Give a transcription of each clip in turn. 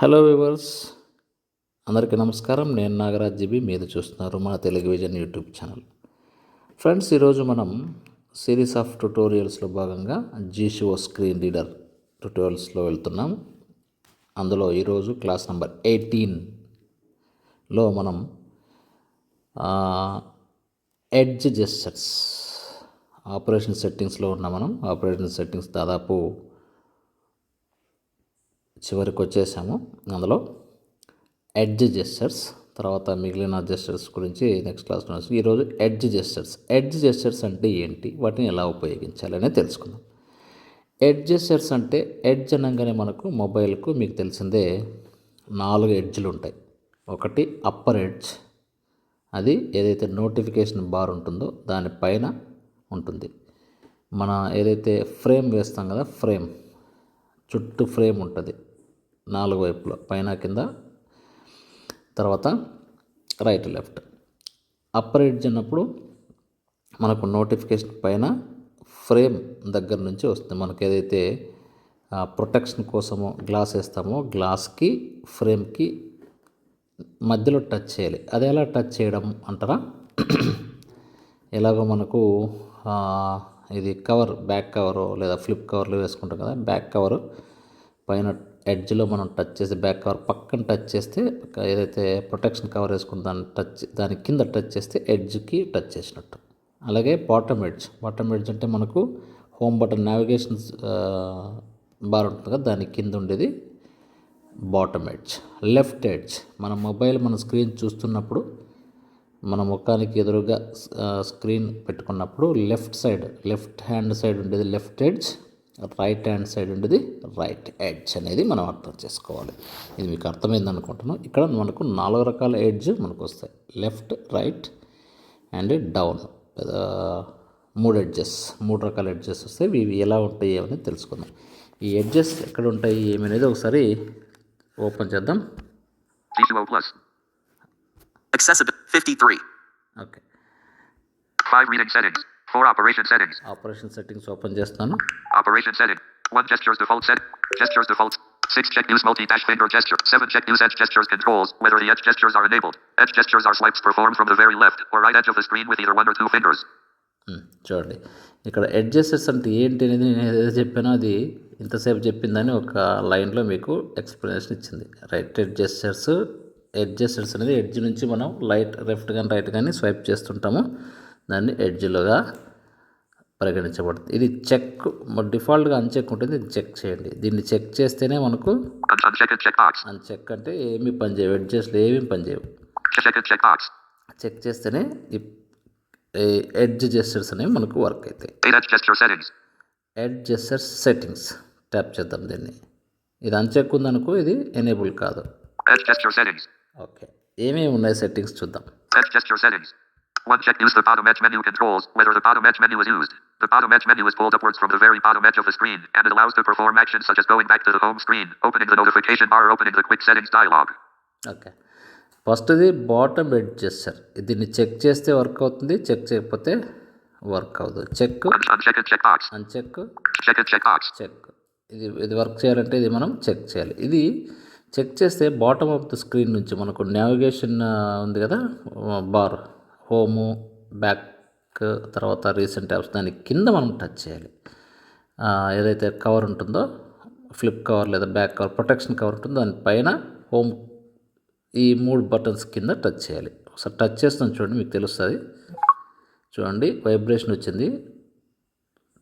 Hello viewers అందరికీ నమస్కారం. నేను నాగరాజ్ జీబీ మీరు చూస్తున్నారు మన Telugu vision YouTube channel. Friends ఈరోజు మనం సిరీస్ ఆఫ్ ట్యుటోరియల్స్లో భాగంగా జీషో స్క్రీన్ రీడర్ ట్యుటోరియల్స్లో వెళ్తున్నాం. అందులో ఈరోజు క్లాస్ నెంబర్ ఎయిటీన్లో మనం ఎడ్జ్ జెస్టర్స్ ఆపరేషన్ సెట్టింగ్స్లో ఉన్న మనం ఆపరేషన్ సెట్టింగ్స్ దాదాపు చివరికి వచ్చేసాము అందులో ఎడ్జ్ జెస్టర్స్ తర్వాత మిగిలిన జెస్టర్స్ గురించి నెక్స్ట్ క్లాస్లో ఈరోజు ఎడ్జ్ జెస్టర్స్. ఎడ్జ్ జెస్టర్స్ అంటే ఏంటి? వాటిని ఎలా ఉపయోగించాలి అనేది తెలుసుకుందాం. ఎడ్జ్ జెస్టర్స్ అంటే ఎడ్జ్ అనగానే మనకు మొబైల్కు మీకు తెలిసిందే నాలుగు ఎడ్జ్లు ఉంటాయి. ఒకటి అప్పర్ ఎడ్జ్. అది ఏదైతే నోటిఫికేషన్ బార్ ఉంటుందో దానిపైన ఉంటుంది. మన ఏదైతే ఫ్రేమ్ వేస్తాం కదా ఫ్రేమ్. చుట్టూ ఫ్రేమ్ ఉంటుంది. నాలుగు వైపులో పైన కింద. తర్వాత రైట్ లెఫ్ట్. అప్పర్ ఎడ్జ్ అన్నప్పుడు మనకు నోటిఫికేషన్ పైన ఫ్రేమ్ దగ్గర నుంచి వస్తుంది. మనకు ఏదైతే ప్రొటెక్షన్ కోసమో గ్లాస్ వేస్తామో గ్లాస్కి ఫ్రేమ్కి మధ్యలో టచ్ చేయాలి. అది ఎలా టచ్ చేయడం అంటారా? ఎలాగో మనకు ఇది కవర్ బ్యాక్ కవరు లేదా ఫ్లిప్ కవర్లు వేసుకుంటాం కదా బ్యాక్ కవరు పైన ఎడ్జ్లో మనం టచ్ చేసి బ్యాక్ కవర్ పక్కన టచ్ చేస్తే ఏదైతే ప్రొటెక్షన్ కవర్ వేసుకున్న దాన్ని టచ్ దాని కింద టచ్ చేస్తే ఎడ్జ్కి టచ్ చేసినట్టు. అలాగే బాటమ్ ఎడ్జ్ బాటమ్ ఎడ్జ్ అంటే మనకు హోమ్ బటన్ నావిగేషన్ బార్ ఉంటుంది కదా దాని కింద ఉండేది బాటమ్ ఎడ్జ్. లెఫ్ట్ ఎడ్జ్ మన మొబైల్ మన స్క్రీన్ చూస్తున్నప్పుడు మన ముఖానికి ఎదురుగా స్క్రీన్ పెట్టుకున్నప్పుడు left side left hand side ఉండేది left edge right hand side ఉండేది రైట్ ఎడ్జ్ అనేది మనం అర్థం చేసుకోవాలి. ఇది మీకు అర్థమైంది అనుకుంటున్నాను. ఇక్కడ మనకు నాలుగు రకాల ఎడ్జ్ మనకు వస్తాయి. లెఫ్ట్ రైట్ అండ్ డౌన్ మూడు ఎడ్జెస్ మూడు రకాల ఎడ్జెస్ వస్తాయి. ఇవి ఎలా ఉంటాయి అని తెలుసుకుందాం. ఈ ఎడ్జెస్ ఎక్కడ ఉంటాయి ఏమనేది ఒకసారి ఓపెన్ చేద్దాం. G2O Plus. Accessibility 53. Okay 5 reading settings. 4 operation settings. Operation settings open చేస్తాను Operation setting. 1 gestures default set. Gestures default. 6 check use multi dash finger gesture. 7 check use edge gestures controls whether the edge gestures are enabled. Edge gestures are swipes performed from the very left or right edge of the screen with either one or two fingers. చూడండి ఇక్కడ ఎడ్జెసెస్ అంటే ఏంటి అనేది నేను ఏదైతే చెప్పానో అది ఇంతసేపు చెప్పిందని ఒక లైన్లో మీకు ఎక్స్ప్లెనేషన్ ఇచ్చింది రైట్ ఎడ్జెస్టర్స్ ఎడ్జెస్టర్స్ అనేది ఎడ్జ్ నుంచి మనం లైట్ లెఫ్ట్ కానీ రైట్ కానీ స్వైప్ చేస్తుంటాము దాన్ని ఎడ్జ్లుగా పరిగణించబడుతుంది ఇది చెక్ డిఫాల్ట్గా అన్చెక్ ఉంటుంది ఇది చెక్ చేయండి దీన్ని చెక్ చేస్తేనే మనకు. అన్చెక్ అంటే ఏమీ పనిచేయవు ఎడ్జెస్ట్లు ఏమీ పనిచేయవు. చెక్ చేస్తేనే ఎడ్జ్ జెస్టర్స్ అనేవి మనకు వర్క్ అవుతాయి 8 edge gesture settings. Edge gestures settings tap చేద్దాం దీన్ని ఇది అన్చెక్ ఉందనుకో ఇది ఎనేబుల్ కాదు. ఓకే ఏమేమి ఉన్నాయి సెట్టింగ్స్ చూద్దాం. One check use the bottom edge menu controls whether the bottom edge menu is used. The bottom edge menu is pulled upwards from the very bottom edge of the screen and it allows to perform actions such as going back to the home screen, opening the notification bar, or opening the quick settings dialog. Okay ఫస్ట్ది bottom ఎడ్ gesture దీన్ని check చేస్తే work అవుతుంది check చేయకపోతే work అవుతుంది check Un- unchecked checkbox. Uncheck Checked checkbox. Check ఇది ఇది work చేయాలంటే ఇది మనం చెక్ చేయాలి ఇది చెక్ చేస్తే బాటమ్ ఆఫ్ ద స్క్రీన్ నుంచి మనకు నావిగేషన్ ఉంది కదా బార్ హోము బ్యాక్ తర్వాత రీసెంట్ యాప్స్ దాని కింద మనం టచ్ చేయాలి. ఏదైతే కవర్ ఉంటుందో ఫ్లిప్ కవర్ లేదా బ్యాక్ కవర్ ప్రొటెక్షన్ కవర్ ఉంటుందో దానిపైన హోమ్ ఈ మూడు బటన్స్ కింద టచ్ చేయాలి. ఒకసారి టచ్ చేస్తాను చూడండి మీకు తెలుస్తుంది. చూడండి వైబ్రేషన్ వచ్చింది.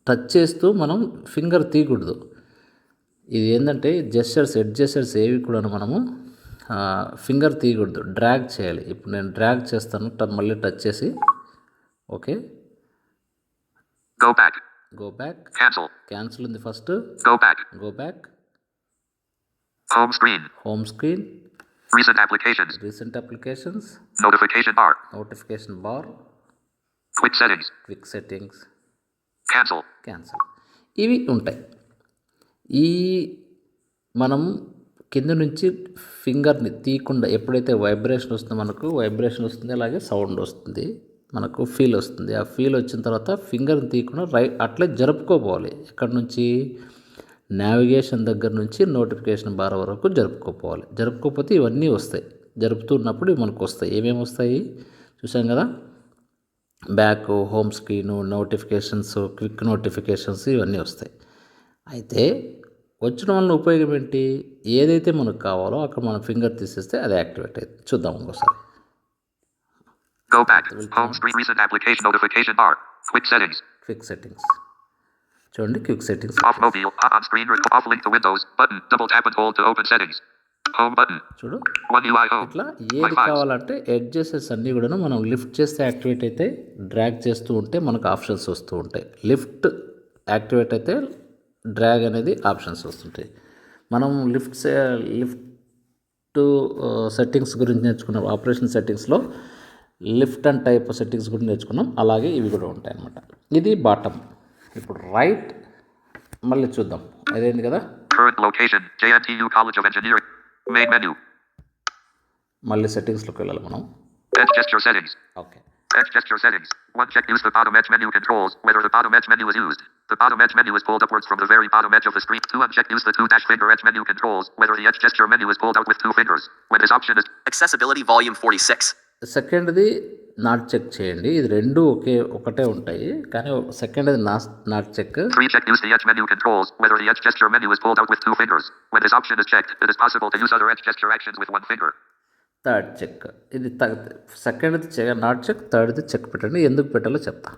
టచ్ చేస్తూ మనం ఫింగర్ తీయకూడదు. ఇది ఏంటంటే జెస్చర్స్ ఎడ్ జెస్చర్స్ ఏవి కూడా మనము ఫింగర్ తీయకూడదు డ్రాగ్ చేయాలి ఇప్పుడు నేను డ్రాగ్ చేస్తాను మళ్ళీ టచ్ చేసి okay Go back. Go back Cancel. Cancel ఉంది first Go back. Go back Home screen. Home screen Recent applications. Recent applications Notification bar. Notification bar Quick settings. Quick settings Cancel. Cancel ఇవి ఉంటాయి ఈ మనం కింద నుంచి ఫింగర్ని తీయకుండా ఎప్పుడైతే వైబ్రేషన్ వస్తుందో మనకు వైబ్రేషన్ వస్తుంది అలాగే సౌండ్ వస్తుంది మనకు ఫీల్ వస్తుంది. ఆ ఫీల్ వచ్చిన తర్వాత ఫింగర్ని తీయకుండా రై అట్లే జరుపుకోపోవాలి ఎక్కడి నుంచి? నావిగేషన్ దగ్గర నుంచి నోటిఫికేషన్ బార్ వరకు జరుపుకోపోవాలి జరుపుకోకపోతే ఇవన్నీ వస్తాయి. జరుపుతున్నప్పుడు ఇవి మనకు వస్తాయి. ఏమేమి వస్తాయి? చూసాం కదా? Back home screen notifications quick notifications ఇవన్నీ వస్తాయి. అయితే వచ్చిన వల్ల ఉపయోగం ఏంటి? ఏదైతే మనకు కావాలో అక్కడ మనం ఫింగర్ తీసేస్తే అది యాక్టివేట్ అవుతుంది చూద్దాం ఒకసారి క్విక్ సెట్టింగ్స్ చూడండి quick settings off open settings చూడు. ఇట్లా ఏది కావాలంటే ఎడ్ ఎడ్జెసెస్ అన్నీ కూడా మనం లిఫ్ట్ చేస్తే యాక్టివేట్ అయితే డ్రాగ్ చేస్తూ ఉంటే మనకు ఆప్షన్స్ వస్తూ ఉంటాయి. లిఫ్ట్ యాక్టివేట్ అయితే డ్రాగ్ అనేది ఆప్షన్స్ వస్తుంటాయి. మనం లిఫ్ట్ లిఫ్ట్ సెట్టింగ్స్ గురించి నేర్చుకున్నాం. ఆపరేషన్ సెట్టింగ్స్లో లిఫ్ట్ అండ్ టైప్ సెట్టింగ్స్ గురించి నేర్చుకున్నాం. అలాగే ఇవి కూడా ఉంటాయి అన్నమాట ఇది బాటమ్. ఇప్పుడు రైట్ మళ్ళీ చూద్దాం. అదేంటి కదా. మళ్ళీ సెట్టింగ్స్లోకి వెళ్ళాలి మనం. Okay. Edge gesture settings. One check use the bottom edge menu controls whether the bottom edge menu is used. The bottom edge menu is pulled upwards from the very bottom edge of the screen. Two uncheck use the two dash finger edge menu controls whether the edge gesture menu is pulled out with two fingers. When this option is Accessibility Volume 46. సెకండ్ది not check చేయండి ఇది రెండు ఒకే ఒకటే ఉంటాయి కానీ సెకండ్ది నా not check three check use the edge menu controls whether the edge gesture menu is pulled out with two fingers. When this option is checked, it is possible to use other edge gesture actions with one finger. Third check. ఇది సెకండ్ది check not check థర్డ్ది check పెట్టండి. ఎందుకు పెట్టాలో చెప్తా.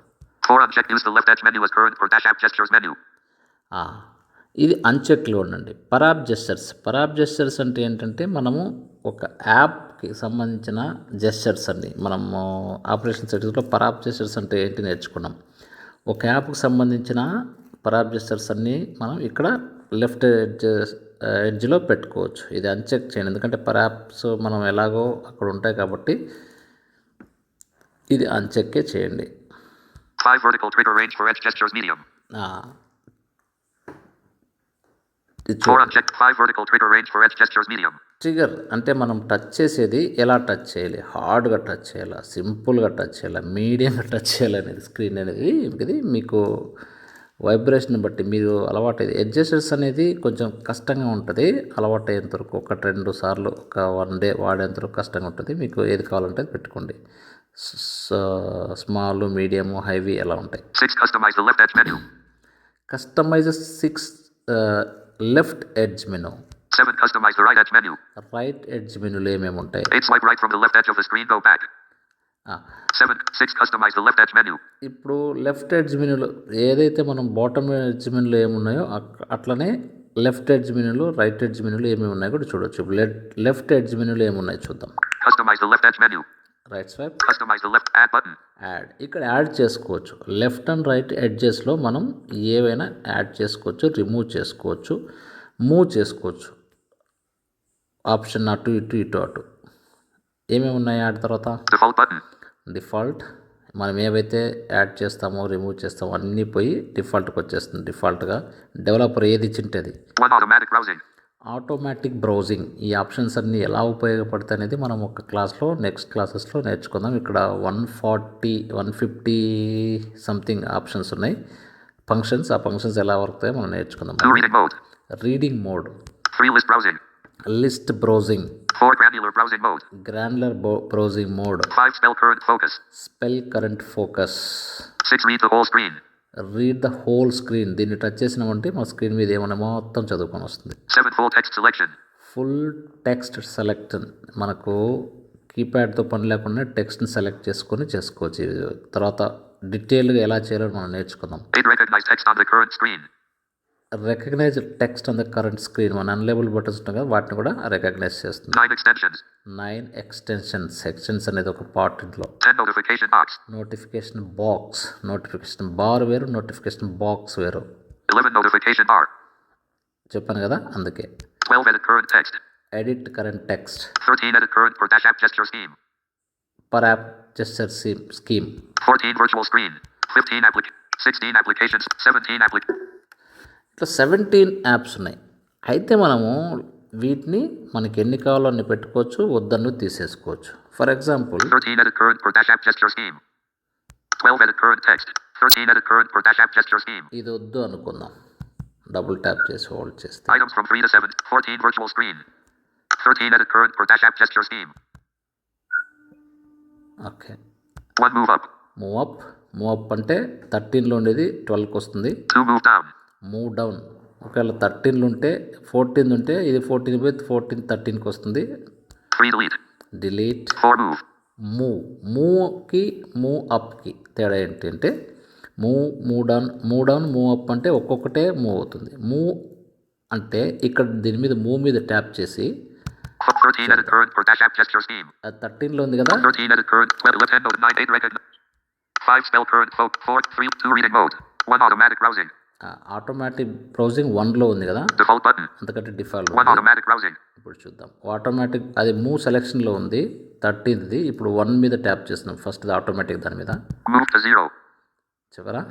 ఇది అన్చెక్లో ఉండండి పరాబ్ gestures పరాబ్ gestures అంటే ఏంటంటే మనము ఒక యాప్కి సంబంధించిన జెస్చర్స్ అండి. మనము ఆపరేషన్ సెటింగ్స్లో పరాబ్ జెస్చర్స్ అంటే ఏంటి నేర్చుకున్నాం. ఒక యాప్కి సంబంధించిన పరాబ్ జెస్చర్స్ అన్నీ మనం ఇక్కడ లెఫ్ట్ ఎడ్జ్లో పెట్టుకోవచ్చు. ఇది అన్చెక్ చేయండి. ఎందుకంటే పరాప్స్ మనం ఎలాగో అక్కడ ఉంటాయి కాబట్టి ఇది అన్చెక్కే చేయండి. ట్రిగర్ అంటే మనం టచ్ చేసేది ఎలా టచ్ చేయాలి? హార్డ్గా టచ్ చేయాలా? సింపుల్గా టచ్ చేయాలా? మీడియంగా టచ్ చేయాలి అనేది స్క్రీన్ అనేది? ఇది మీకు వైబ్రేషన్ బట్టి మీరు అలవాటు అడ్జస్టర్స్ అనేది కొంచెం కష్టంగా ఉంటుంది. అలవాటు అయ్యేంత వరకు ఒక రెండు సార్లు ఒక వన్ డే వాడేంత వరకు కష్టంగా ఉంటుంది. మీకు ఏది కావాలంటే అది పెట్టుకోండి. స్మాల్ మీడియం హైవీ ఎలా ఉంటాయి. Customize six left edge menu. Right edge మెనులో ఏమేమి ఉంటాయి ఇప్పుడు లెఫ్ట్ ఎడ్జ్ మెనూలో ఏదైతే మనం బాటమ్ ఎడ్జ్ మెనూలో ఏమున్నాయో అట్లనే లెఫ్ట్ ఎడ్జ్ మెనూలో రైట్ ఎడ్జ్ మెనూలో ఏమేమి ఉన్నాయో కూడా చూడొచ్చు. లెఫ్ట్ ఎడ్జ్ మెనూలో ఏమున్నాయి చూద్దాం. Right swipe. యాడ్ ఇక్కడ యాడ్ చేసుకోవచ్చు. లెఫ్ట్ అండ్ రైట్ ఎడ్జెస్లో మనం ఏవైనా యాడ్ చేసుకోవచ్చు రిమూవ్ చేసుకోవచ్చు మూవ్ చేసుకోవచ్చు. ఆప్షన్ అటు ఇటు ఇటు అటు. ఏమేమి ఉన్నాయి యాడ్ తర్వాత. డిఫాల్ట్. మనం ఏవైతే యాడ్ చేస్తామో రిమూవ్ చేస్తామో అన్నీ పోయి డిఫాల్ట్కి వచ్చేస్తుంది. డిఫాల్ట్గా డెవలపర్ ఏది browsing. ఆటోమేటిక్ బ్రౌజింగ్ ఈ ఆప్షన్స్ అన్నీ ఎలా ఉపయోగపడతాయి అనేది మనం ఒక క్లాస్లో నెక్స్ట్ క్లాసెస్లో నేర్చుకుందాం. ఇక్కడ one forty one fifty something options ఉన్నాయి. ఫంక్షన్స్ ఆ ఫంక్షన్స్ ఎలా వర్తాయో మనం నేర్చుకుందాం. Reading mode. List browsing. Four granular browsing mode. Granular browsing mode Five spell current focus. Spell current focus Six read the whole screen. Read the whole screen దీన్ని touch చేసినామంటే మా screen మీద ఏమైనా మొత్తం చదువుకొని వస్తుంది. Seven full text selection. Full text select మనకు కీప్యాడ్తో పని లేకుండా టెక్స్ట్ని సెలెక్ట్ చేసుకొని చేసుకోవచ్చు. తర్వాత డీటెయిల్గా ఎలా చేయాలో మనం నేర్చుకుందాం. Recognize text on the current screen మన అన్లేబుల్ బటన్స్ ఉంటాయి కదా వాటిని కూడా రికగ్నైజ్ చేస్తుంది Nine extensions. నైన్ ఎక్స్టెన్షన్స్ ఎక్స్టెన్స్ అనేది ఒక పార్ట్ ఇంట్లో Ten notification box. Notification box notification bar వేరు నోటిఫికేషన్ బాక్స్ వేరు Eleven notification bar. చెప్పాను కదా అందుకే Twelve edit current text. Edit current text Thirteen edit current for dash app gesture scheme. Per app gesture scheme Fourteen virtual screen. Fifteen applic. Sixteen applications. Seventeen applic. ఇట్లా seventeen apps ఉన్నాయి. అయితే మనము వీటిని మనకి ఎన్ని కావాలో అన్ని పెట్టుకోవచ్చు వద్దన్ను తీసేసుకోవచ్చు. ఫర్ ఎగ్జాంపుల్ ఇది వద్దు అనుకుందాం. డబుల్ ట్యాప్ చేసి హోల్డ్ చేస్తే. Okay move move up move up అంటే థర్టీన్లో ఉండేది ట్వెల్వ్కి వస్తుంది. మూవ్ డౌన్ ఒకవేళ థర్టీన్లు ఉంటే ఫోర్టీన్ ఉంటే ఇది ఫోర్టీన్ పోయి ఫోర్టీన్ థర్టీన్కి వస్తుంది 3 delete. Delete 4 move. మూవ్ మూవ్కి మూవ్ అప్కి తేడా ఏంటి అంటే move move down move down move up అంటే ఒక్కొక్కటే మూవ్ అవుతుంది మూవ్ అంటే ఇక్కడ దీని మీద మూవ్ మీద ట్యాప్ చేసి 13 edit current or dash app gesture scheme. అది థర్టీన్లో ఉంది కదా 13 edit current. 12 left hand node 9 8 recognize. 5 spell current folk 4 3 2 reading mode. 1 automatic browsing. Automatic browsing వన్లో ఉంది కదా. అంతకంటే డిఫాల్ట్ 1 automatic browsing. ఇప్పుడు చూద్దాం. ఆటోమేటిక్ అది మూవ్ సెలెక్షన్లో ఉంది. థర్టీన్ది ఇప్పుడు వన్ మీద ట్యాప్ చేస్తున్నాం. ఫస్ట్ ఆటోమేటిక్ దాని మీద. Move to 0. చివరా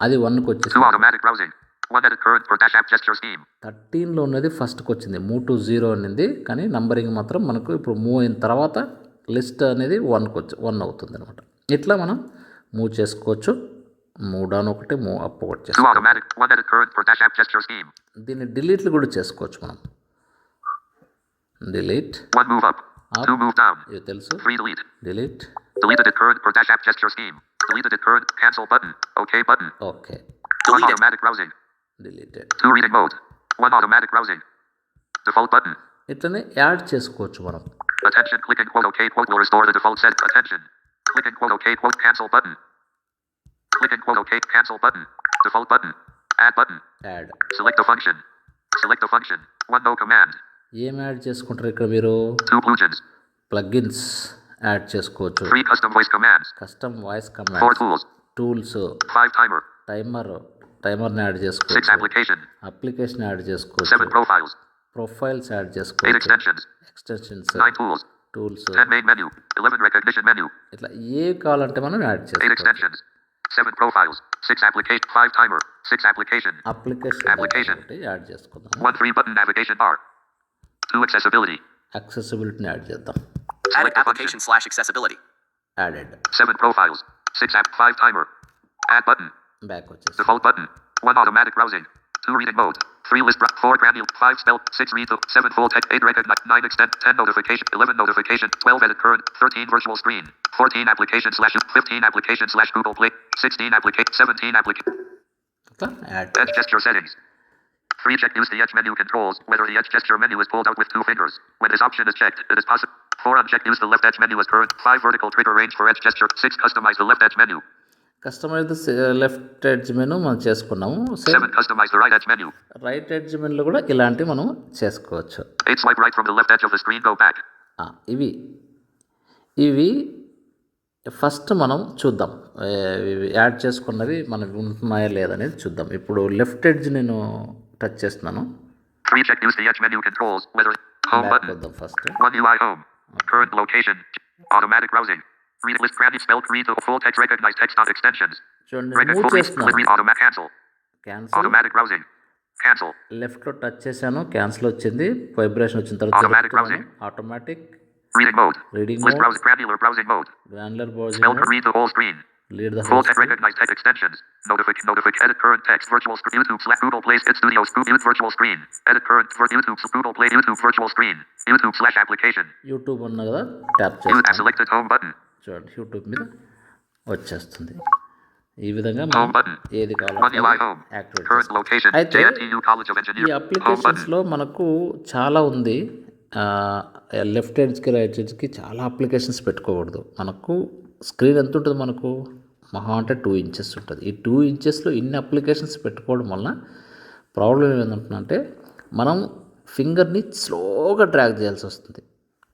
అది వన్కి 2 వచ్చేసింది. automatic browsing. 1 edit current or dash app gesture scheme. థర్టీన్లో ఉన్నది ఫస్ట్కి వచ్చింది. మూవ్ టు జీరో అనేది. కానీ నంబరింగ్ మాత్రం మనకు ఇప్పుడు మూవ్ అయిన తర్వాత లిస్ట్ అనేది వన్కి వచ్చి వన్ అవుతుంది అనమాట ఇట్లా మనం మూవ్ చేసుకోవచ్చు. మూవ్ డౌన్ ఒకటి మూవ్ అప్ ఒకటి 2 చేసుకోవచ్చు automatic. 1 edit current or dash app gesture scheme. దీన్ని డిలీట్లు కూడా చేసుకోవచ్చు మనం delete 1 move up. Up. 2 move down. ఇది తెలుసు 3 delete. Delete Delete edit current or dash app gesture scheme. Delete edit current. Cancel button. OK button. Okay 1 Delete it. automatic browsing. Deleted 2 reading mode. 1 automatic browsing. Default button. ఇట్లనే add చేసుకోవచ్చు మనం Attention. Click and quote OK quote will restore the default set. Attention. Click and quote OK quote cancel button. Click and quote OK cancel button. Default button. Add button. Add Select a function. Select a function. One no command. ఏం add చేసుకుంటారు ఇక్కడ మీరు Two plugins. Plugins add చేసుకోవచ్చు Three custom voice commands. Custom voice Four commands tools. Tools Five timer. Timer టైమర్ని add Six చేసుకోవచ్చు application. Application add Seven చేసుకోవచ్చు profiles. Profiles add Eight చేసుకోవచ్చు extensions. Extensions Nine tools. Tools Ten main menu. Eleven recognition menu. ఇట్లా ఏ కావాలంటే మనం add Eight చేసుకోవచ్చు extensions. Seven profiles. Six application. Five timer. Six application. Application Application. Add చేసుకుందాం One three button navigation bar. Two accessibility. యాక్సెసిబిలిటీని add చేద్దాం Added Select a application slash accessibility. Added Seven profiles. Six app. Five timer. Add button. Back వచ్చేసి Default button. One automatic browsing. Two reading mode. Three list bra- four granule, five spell, six read the seven full text, eight recognize, nine extend, ten notification, eleven notification, twelve edit current, thirteen virtual screen, fourteen application slash fifteen application slash Google Play, sixteen application, seventeen application. Edge gesture settings. Three check use the edge menu controls whether the edge gesture menu is pulled out with two fingers. When this option is checked, it is possible. Four uncheck use the left edge menu as current. Five vertical trigger range for edge gesture. Six customize the left edge menu. Customize left edge menu మనం చేసుకున్నాము. Right edge menu కూడా ఇలాంటివి మనం చేసుకోవచ్చు. ఇవి. ఇవి first మనం చూద్దాం. యాడ్ చేసుకున్నవి మనకి ఉంటున్నాయా లేదనేది చూద్దాం. ఇప్పుడు లెఫ్ట్ ఎడ్జ్ నేను టచ్ చేస్తున్నాను. First. One UI home. Current location. Automatic browsing. Read list granny spell read the full text recognize text on extensions. చూడండి Record మూవ్ full read చేస్తున్నాను read automatic cancel. Cancel Automatic browsing. Cancel. లెఫ్ట్లో touch చేశాను cancel వచ్చింది vibration వచ్చిన తర్వాత Automatic జరుపుతున్నాను. Automatic Reading mode. Reading List mode browse granular browsing mode. Granular Spell browsing to read the whole screen. Read the Full text recognize text extensions. Notific notific edit current text virtual screen YouTube slash Google Play Hit Studio Scoop Mute virtual screen. Edit current for YouTube Google Play YouTube virtual screen. YouTube slash application. YouTube ఉన్న కదా tap Use చేస్తాను selected home button. చూడండి YouTube మీద వచ్చేస్తుంది ఈ విధంగా మనం. ఏది కావాలో. యాక్టివేట్. అయితే ఈ. అప్లికేషన్స్లో మనకు చాలా ఉంది లెఫ్ట్ హ్యాండ్స్కి రైట్ హ్యాండ్స్కి చాలా అప్లికేషన్స్ పెట్టుకోకూడదు మనకు స్క్రీన్ ఎంత ఉంటుంది మనకు మహా అంటే టూ ఇంచెస్ ఉంటుంది ఈ టూ ఇంచెస్లో ఇన్ని అప్లికేషన్స్ పెట్టుకోవడం వలన ప్రాబ్లం ఏంటంటే మనం ఫింగర్ని స్లోగా డ్రాగ్ చేయాల్సి వస్తుంది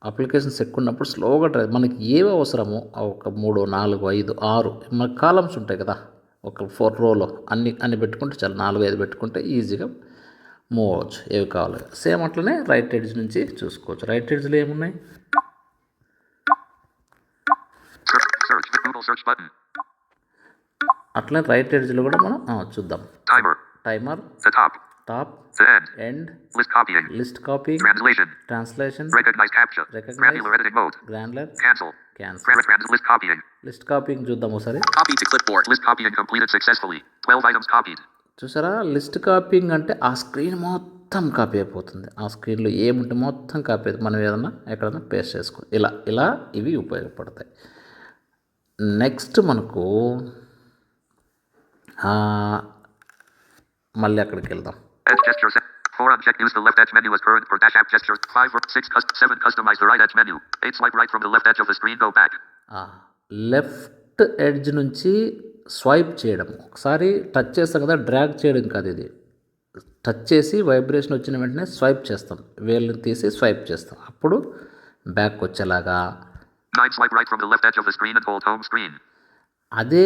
అప్లికేషన్స్ ఎక్కువ ఉన్నప్పుడు స్లోగా డ్రాగ్ మనకి ఏవి అవసరమో ఒక మూడు నాలుగు ఐదు ఆరు మన కాలమ్స్ ఉంటాయి కదా ఒక ఫోర్ రోలో అన్ని అన్ని పెట్టుకుంటే చాలా నాలుగు ఐదు పెట్టుకుంటే ఈజీగా మూవ్ అవ్వచ్చు. ఏవి కావాలి? సేమ్ అట్లనే రైట్ ఎడ్జ్ నుంచి చూసుకోవచ్చు. రైట్ ఎడ్జ్లో ఏమున్నాయి. అట్లనే రైట్ ఎడ్జ్లో కూడా మనం చూద్దాం. Timer The top. Top The end. List copying. List copy Translation. Translation Recognize captcha. Recognize. Granular editing mode. Granular Cancel. Cancel Trans trans list copying. List copying చూద్దాం ఒకసారి Copy to clipboard. List copying completed successfully. 12 items copied. చూసారా list copying అంటే ఆ screen మొత్తం copy అయిపోతుంది ఆ స్క్రీన్లో ఏముంటే మొత్తం కాపీ అవుతుంది మనం ఏదన్నా ఎక్కడన్నా పేస్ట్ చేసుకో ఇలా ఇలా ఇవి ఉపయోగపడతాయి నెక్స్ట్ మనకు మళ్ళీ అక్కడికి వెళ్దాం Edge gesture set. 4 uncheck. Use the left edge menu as current for dash app gestures. 5 or 6 cus- 7 customize the right edge menu. 8 swipe right from the left edge of the screen. Go back. Left edge నుంచి swipe చేయడం ఒకసారి touch చేస్తాం కదా drag చేయడం కాదు ఇది touch చేసి vibration వచ్చిన వెంటనే స్వైప్ చేస్తాం వేళ్ళని తీసి స్వైప్ చేస్తాం అప్పుడు బ్యాక్ వచ్చేలాగా 9 swipe right from the left edge of the screen and hold home screen. అదే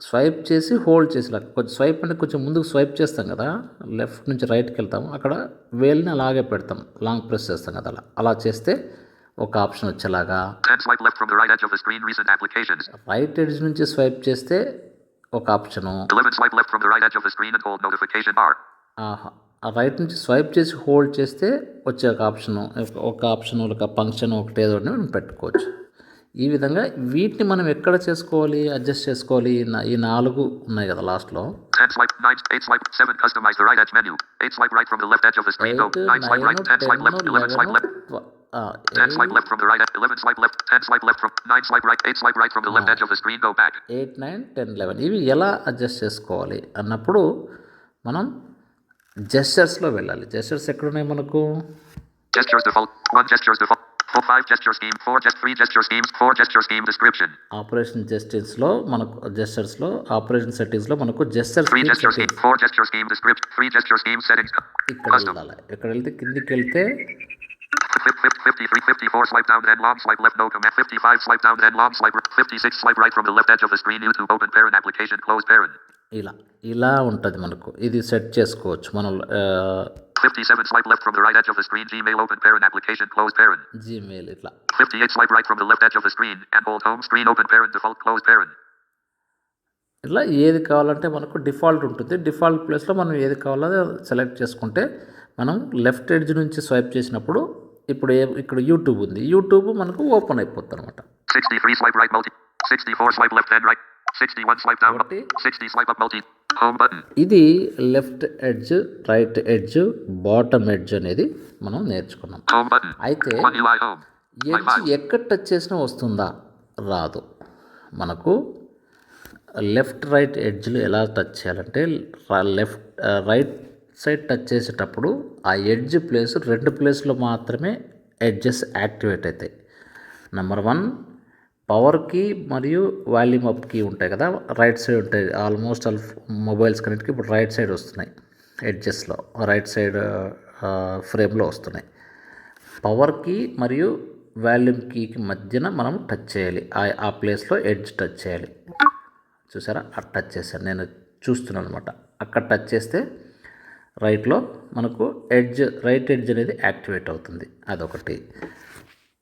స్వైప్ చేసి హోల్డ్ చేసేలా కొంచెం స్వైప్ అంటే కొంచెం ముందుకు స్వైప్ చేస్తాం కదా లెఫ్ట్ నుంచి రైట్కి వెళ్తాం అక్కడ వేల్ని అలాగే పెడతాం లాంగ్ ప్రెస్ చేస్తాం కదా అలా అలా చేస్తే ఒక ఆప్షన్ వచ్చేలాగా 10 swipe left from the right edge of the screen. Recent applications. Right edge నుంచి స్వైప్ చేస్తే ఒక option 11 swipe left from the right edge of the screen and hold notification bar. ఆహా. ఆ రైట్ నుంచి స్వైప్ చేసి hold చేస్తే వచ్చే ఒక ఆప్షన్ ఒక ఆప్షన్ ఒక ఫంక్షన్ ఒకటి ఏదో ఒకటి మనం పెట్టుకోవచ్చు ఈ విధంగా వీటిని మనం ఎక్కడ చేసుకోవాలి అడ్జస్ట్ చేసుకోవాలి ఈ నాలుగు ఉన్నాయి కదా లాస్ట్లో 10 swipe, 9, 8 swipe, 7 customize the right edge menu. 8 swipe right from the left edge of the screen. Go. Eight 9 swipe right, nine 10 swipe left, ten 11 swipe left. Eleven 10 swipe left from the right edge, 11 swipe left, 10 swipe left from 9 swipe right, 8 swipe right from the left edge of the screen. Go back. Eight nine ten eleven ఇవి ఎలా adjust చేసుకోవాలి అన్నప్పుడు మనం జెస్చర్స్లో వెళ్ళాలి gestures ఎక్కడున్నాయి మనకు Gestures default, 1 gestures default, 4 5 gesture scheme, 4 gest 3 gesture schemes, 4 gesture scheme description, operation జెస్టిన్స్లో మనకు జెస్చర్స్లో ఆపరేషన్ సెట్టింగ్స్లో మనకు gestures 3 gesture scheme, 4 gesture scheme description, 3 gesture scheme settings, ఇక్కడ వెళ్ళాలి ఇక్కడ వెళ్తే కిందికి వెళ్తే 50, 53, 54 swipe down then long swipe left no command, 55 swipe down then long swipe, 56 swipe right from the left edge of the screen, YouTube open parent application, close parent, ఇలా ఇలా ఉంటుంది మనకు ఇది సెట్ చేసుకోవచ్చు మనం 57 swipe left from the right edge of the screen, Gmail open parent application, close parent, Gmail ఇట్లా 58 swipe right from the left edge of the screen, and hold home screen open parent default, close parent. ఇట్లా ఏది కావాలంటే మనకు default ఉంటుంది default ప్లేస్లో మనం ఏది కావాలో సెలెక్ట్ చేసుకుంటే మనం లెఫ్ట్ ఎడ్జ్ నుంచి స్వైప్ చేసినప్పుడు ఇప్పుడు ఏ ఇక్కడ యూట్యూబ్ ఉంది యూట్యూబ్ మనకు ఓపెన్ అయిపోతుంది అనమాట 63 swipe right multi. 64 swipe left and right. 61 swipe down. Multi. 60 swipe up multi. Home button. ఇది left edge right edge bottom edge అనేది మనం నేర్చుకున్నాం. అయితే ఎడ్జ్. ఎక్కడ టచ్ చేసినా వస్తుందా? రాదు. మనకు లెఫ్ట్ రైట్ ఎడ్జ్లు ఎలా టచ్ చేయాలంటే లెఫ్ట్ రైట్ సైడ్ టచ్ చేసేటప్పుడు ఆ ఎడ్జ్ ప్లేస్ రెండు ప్లేస్లో మాత్రమే ఎడ్జెస్ యాక్టివేట్ అవుతాయి. నెంబర్ వన్ పవర్ కీ మరియు వాల్యూమ్ అప్ కీ ఉంటాయి కదా రైట్ సైడ్ ఉంటాయి. ఆల్మోస్ట్ ఆల్ మొబైల్స్ కనెక్ట్కి ఇప్పుడు రైట్ సైడ్ వస్తున్నాయి ఎడ్జెస్లో. రైట్ సైడ్ ఫ్రేమ్లో వస్తున్నాయి. పవర్ కీ మరియు వాల్యూమ్ కీకి మధ్యన మనం టచ్ చేయాలి. ఆ ఆ ప్లేస్లో ఎడ్జ్ టచ్ చేయాలి. చూసారా? అక్కడ టచ్ చేశాను. నేను చూస్తున్నాను అనమాట అక్కడ టచ్ చేస్తే రైట్లో మనకు ఎడ్జ్ రైట్ ఎడ్జ్ అనేది యాక్టివేట్ అవుతుంది. అదొకటి.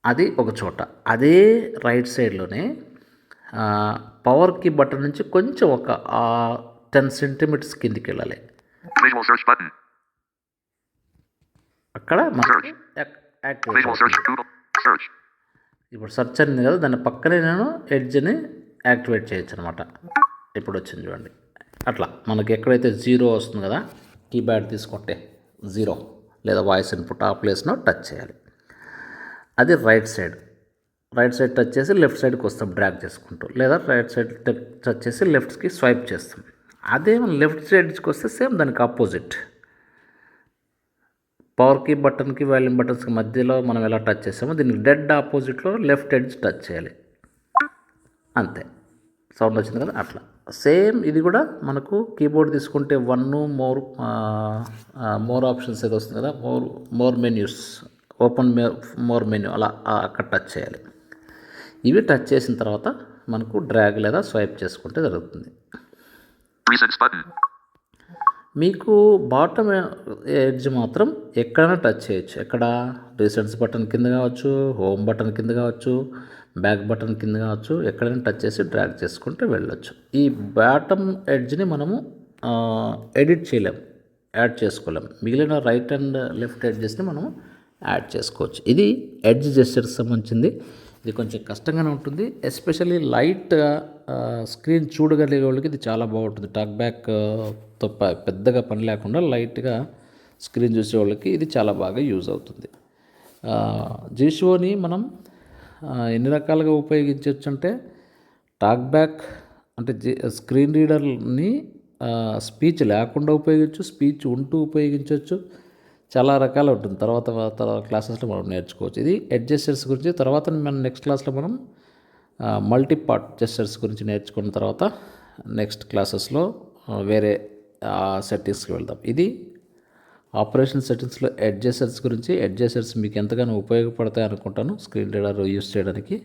అది ఒక చోట. అదే రైట్ సైడ్లోనే పవర్ కీ బటన్ నుంచి కొంచెం ఒక టెన్ సెంటీమీటర్స్ కిందికి వెళ్ళాలి. అక్కడ. ఇప్పుడు సెర్చ్ అయింది కదా దాని పక్కనే నేను ఎడ్జ్ని యాక్టివేట్ చేయొచ్చు అనమాట ఇప్పుడు వచ్చింది చూడండి. అట్లా మనకి ఎక్కడైతే జీరో వస్తుంది కదా కీప్యాడ్ తీసుకుంటే జీరో లేదా వాయిస్ ఇన్పుట్ ఆ ప్లేస్లో టచ్ చేయాలి. అది right side. Right side touch చేసి లెఫ్ట్ సైడ్కి వస్తాం డ్రాగ్ చేసుకుంటూ. లేదా రైట్ సైడ్ టచ్ చేసి లెఫ్ట్కి స్వైప్ చేస్తాం. అదే లెఫ్ట్ సైడ్కి వస్తే సేమ్ దానికి ఆపోజిట్. పవర్ కీ బటన్కి వాల్యూమ్ బటన్స్కి మధ్యలో మనం ఎలా టచ్ చేస్తామో దీనికి డెడ్ ఆపోజిట్లో లెఫ్ట్ ఎడ్జ్ టచ్ చేయాలి. అంతే. సౌండ్ వచ్చింది కదా? అట్లా. సేమ్ ఇది కూడా మనకు కీబోర్డ్ తీసుకుంటే వన్ మోర్ మోర్ ఆప్షన్స్ ఏదో వస్తుంది కదా? More more menus. Open more menu అలా అక్కడ టచ్ చేయాలి. ఇవి టచ్ చేసిన తర్వాత మనకు డ్రాగ్ లేదా స్వైప్ చేసుకుంటే జరుగుతుంది. మీకు బాటమ్ ఎడ్జ్ మాత్రం ఎక్కడైనా టచ్ చేయొచ్చు. ఎక్కడ? రీసెంట్స్ బటన్ కింద కావచ్చు హోమ్ బటన్ కింద కావచ్చు బ్యాక్ బటన్ కింద కావచ్చు ఎక్కడైనా టచ్ చేసి డ్రాగ్ చేసుకుంటూ వెళ్ళొచ్చు. ఈ బాటమ్ ఎడ్జ్ని మనము ఎడిట్ చేయలేం. యాడ్ చేసుకోలేం. మిగిలిన రైట్ అండ్ లెఫ్ట్ ఎడ్జెస్ని మనము యాడ్ చేసుకోవచ్చు. ఇది ఎడ్జ్ జెస్చర్స్ సంబంధించింది. ఇది కొంచెం కష్టంగానే ఉంటుంది. ఎస్పెషల్లీ లైట్ స్క్రీన్ చూడగలిగే వాళ్ళకి ఇది చాలా బాగుంటుంది. టాక్ బ్యాక్ పెద్దగా పని లేకుండా లైట్గా స్క్రీన్ చూసే వాళ్ళకి ఇది చాలా బాగా యూజ్ అవుతుంది. జీషోని మనం ఎన్ని రకాలుగా ఉపయోగించవచ్చు అంటే టాక్ బ్యాక్ అంటే స్క్రీన్ రీడర్ని స్పీచ్ లేకుండా ఉపయోగించవచ్చు స్పీచ్ ఉంటూ ఉపయోగించవచ్చు చాలా రకాలు ఉంటుంది. తర్వాత తర్వాత క్లాసెస్లో మనం నేర్చుకోవచ్చు. ఇది అడ్జస్టర్స్ గురించి తర్వాత మనం నెక్స్ట్ క్లాస్లో మనం మల్టీ పార్ట్ జెస్టర్స్ గురించి నేర్చుకున్న తర్వాత నెక్స్ట్ క్లాసెస్లో వేరే సెట్టింగ్స్కి వెళ్దాం. ఇది ఆపరేషన్ సెట్టింగ్స్లో అడ్జస్టర్స్ గురించి. అడ్జస్టర్స్ మీకు ఎంతగానో ఉపయోగపడతాయి అనుకుంటాను. స్క్రీన్ రీడర్ యూస్ చేయడానికి.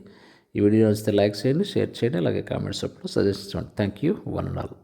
ఈ వీడియో నచ్చితే లైక్ చేయండి షేర్ చేయండి అలాగే కామెంట్స్ అప్పుడు సజెస్ట్ చేయండి. Thank you one and all